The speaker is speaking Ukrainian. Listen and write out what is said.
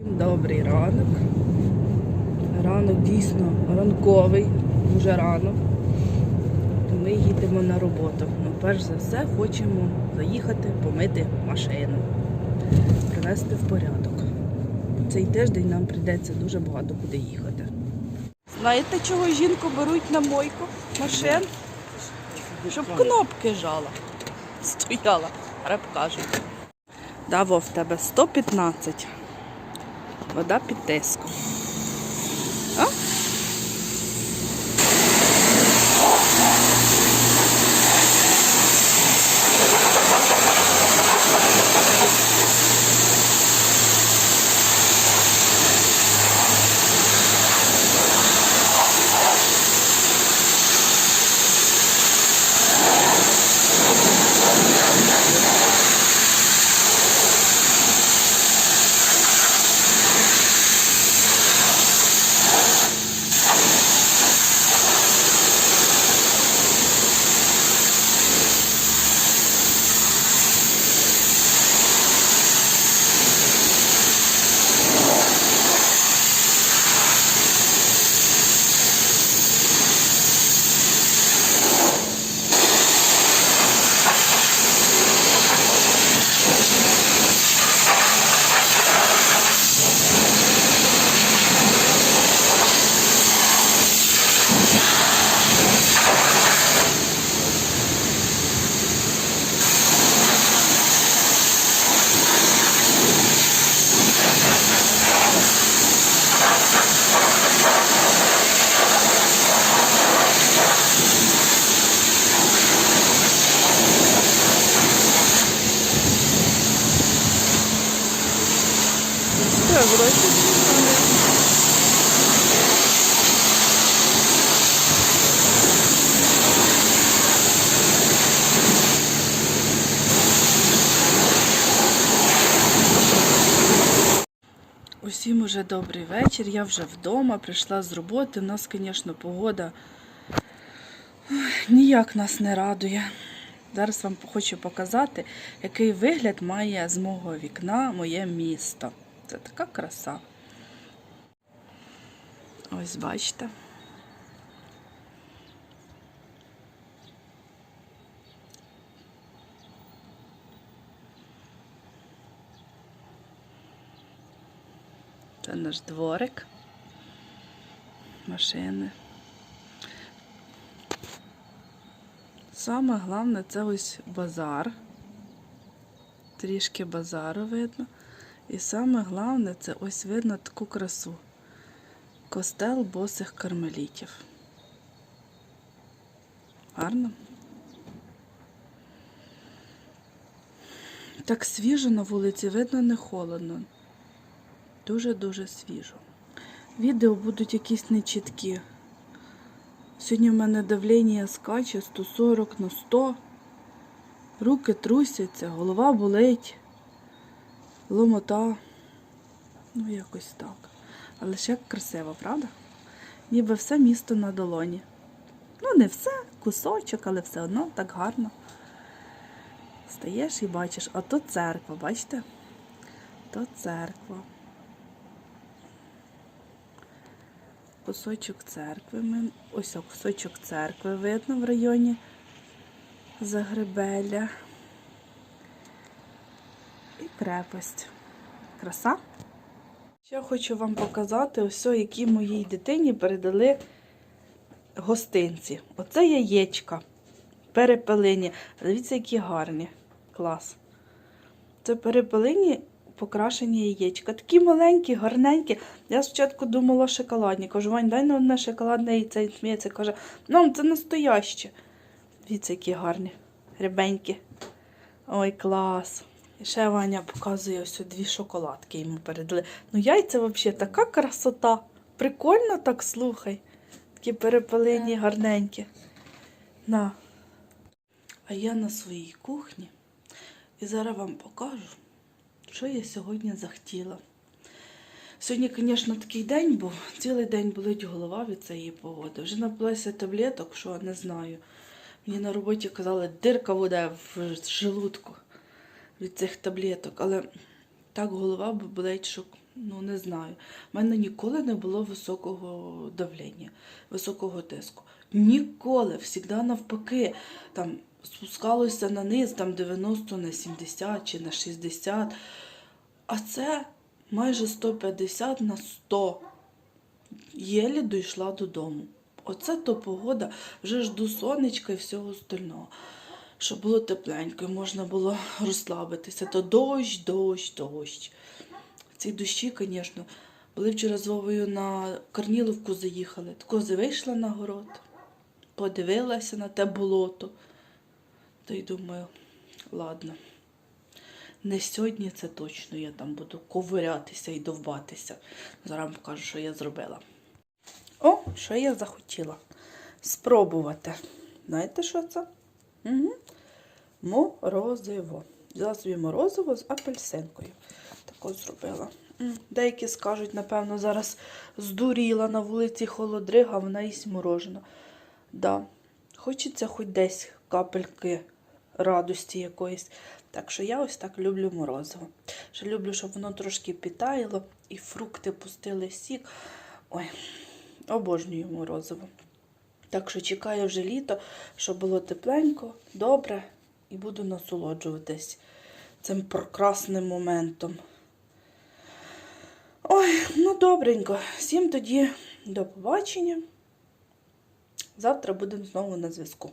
Добрий ранок. Ранок дійсно ранковий, дуже рано. Ми їдемо на роботу. Ну, перш за все, хочемо заїхати, помити машину, привести в порядок. Цей тиждень нам прийдеться дуже багато куди їхати. Знаєте, чого жінку беруть на мойку машин? Щоб кнопки жала. Стояла, реп кажуть. Даво в тебе 115. Вода під тиском. Все. Усім уже добрий вечір. Я вже вдома, прийшла з роботи. У нас, звісно, погода ніяк нас не радує. Зараз вам хочу показати, який вигляд має з мого вікна моє місто. Це така краса. Ось бачите. Це наш дворик. Машини. Саме головне це ось базар. Трішки базару видно. І саме головне це ось видно таку красу. Костел босих кармелітів. Гарно. Так свіжо на вулиці, видно, не холодно. Дуже-дуже свіжо. Відео будуть якісь нечіткі. Сьогодні в мене давлення скаче 140 на 100. Руки трусяться, голова болить, ломота. Ну, якось так. Але ще красиво, правда? Ніби все місто на долоні. Ну, не все, кусочок, але все одно так гарно. Стаєш і бачиш, а то церква, бачите? То церква. Кусочок церкви. Ми... Ось о, кусочок церкви видно в районі Загребеля. І крепость. Краса. Ще хочу вам показати, ось які моїй дитині передали гостинці. Оце яєчка. Перепелині. Дивіться, які гарні. Клас. Це перепелині покрашені яєчка. Такі маленькі, гарненькі. Я спочатку думала шоколадні. Кажу, Вань, дай на одне шоколадне яйце. Він сміється, каже, ну, це настояще. Дивіться, які гарні, рябенькі. Ой, клас. І ще Ваня показує ось дві шоколадки йому передали. Ну, яйця взагалі така красота. Прикольно так слухай. Такі перепелині, гарненькі. На. А я на своїй кухні. І зараз вам покажу, що я сьогодні захотіла. Сьогодні, звісно, такий день був. Цілий день болить голова від цієї погоди. Вже напилася таблеток, що не знаю. Мені на роботі казали, дирка буде в желудку від цих таблеток. Але так голова болить, що ну не знаю. У мене ніколи не було високого давлення, високого тиску. Ніколи, завжди навпаки, там спускалося на низ, там 90 на 70 чи на 60. А це майже 150 на 100. Єлі дійшла додому. Оце то погода, вже ж до сонечка і всього остального. Щоб було тепленько, і можна було розслабитися. То дощ, дощ, дощ. Ці дощі, звісно, були вчора з Вовою на Корніловку заїхали. Кози вийшла на город, подивилася на те болото. Та й думаю, ладно. Не сьогодні це точно, я там буду ковирятися і довбатися. Зараз покажу, що я зробила. О, що я захотіла спробувати. Знаєте, що це? Угу. Морозиво. Взяла собі морозиво з апельсинкою. Тако зробила. Деякі скажуть, напевно, зараз здуріла на вулиці холодрига, вона їсть морожено. Да. Хочеться хоч десь капельки радості якоїсь. Так що я ось так люблю морозиво. Ще люблю, щоб воно трошки підтаяло і фрукти пустили сік. Ой, обожнюю морозиво. Так що чекаю вже літо, щоб було тепленько, добре, і буду насолоджуватись цим прекрасним моментом. Ой, ну добренько. Всім тоді до побачення. Завтра будемо знову на зв'язку.